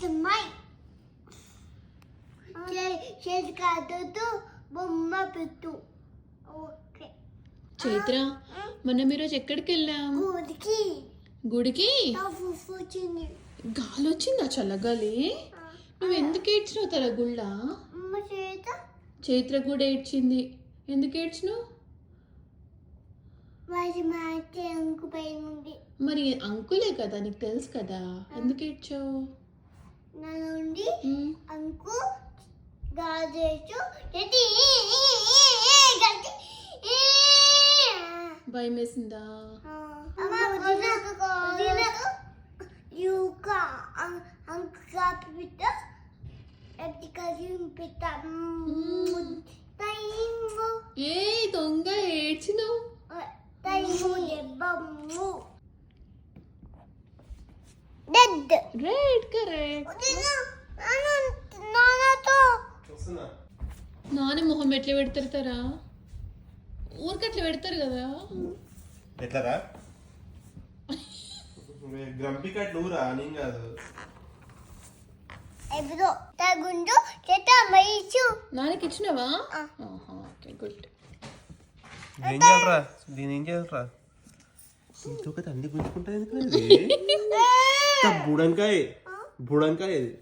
Smile చేతి కాదు బొమ్మ పెట్టు ఓకే చైత్ర మొన్న మీరు రోజు ఎక్కడికి వెళ్ళాం గుడికి? గుడికి వచ్చింది గాలి వచ్చిందా చల్లగాలి? నువ్వు ఎందుకు ఏడ్చినావు తల గుళ్ళ చైత్ర కూడా ఏడ్చింది. ఎందుకు ఏడ్చినావు? మరి అంకులే కదా నీకు తెలుసు కదా. ఎందుకు ఏడ్చావు? నుండి ఉమ్, అంకు గాజేసు గట్టి గట్టి భయం వేసిందా యూకా కరెక్ట్ నాన్నతో వస్తున్నా నాన్న మొహం ఎట్లా పెడతారా ఊరికి అట్లా పెడతారు కదా. ఎట్లారా? గ్రంపి కట్ నువ్వురా నేను కాదు. ఎప్పుడు తగుండు చేత మైసు నాన్నకి ఇచ్చినావా. ఓకే గుడ్ ఏం చేయాలరా? దీని ఏం చేయాలరా? ఇంకొక అన్ని 자, 네. 뭐란가에, 어? 뭐란가에